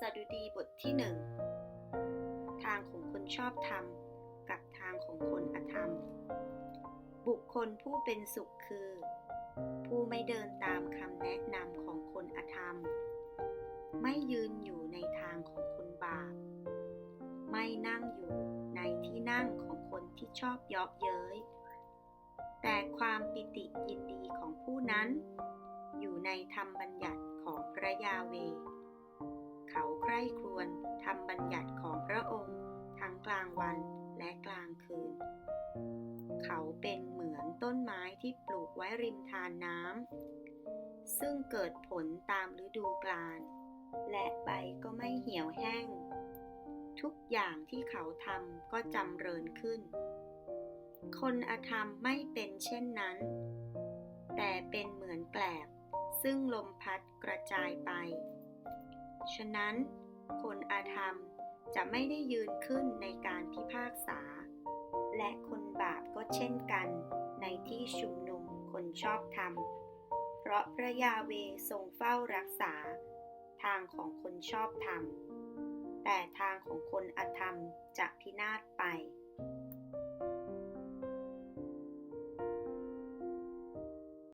สดุดีบทที่หนึ่งทางของคนชอบธรรม กับทางของคนอธรรม บุคคลผู้เป็นสุขคือ ผู้ไม่เดินตามคำแนะนำของคนอธรรม ไม่ยืนอยู่ในทางของคนบาป ไม่นั่งอยู่ในที่นั่งของคนที่ชอบเยาะเย้ย แต่ความปิติยินดีของผู้นั้น อยู่ในธรรมบัญญัติของพระยาเว ร่ครวญธรรมบัญญัติของพระองค์ ทั้งกลางวันและกลางคืน เขาเป็นเหมือนต้นไม้ที่ปลูกไว้ริมทานน้ำซึ่งเกิดผลตามฤดูกาลและใบก็ไม่เหี่ยวแห้ง ทุกอย่างที่เขาทำก็จำเริญขึ้น คนอธรรมไม่เป็นเช่นนั้น แต่เป็นเหมือนแกลบซึ่งลมพัดกระจายไป ฉะนั้น คนอาธรรมจะไม่ได้ยืนขึ้นในการพิพากษา และคนบาปก็เช่นกันในที่ชุมนุมคนชอบธรรม เพราะพระยาเวทรงเฝ้ารักษา ทางของคนชอบธรรม แต่ทางของคนอธรรมจะพินาศไป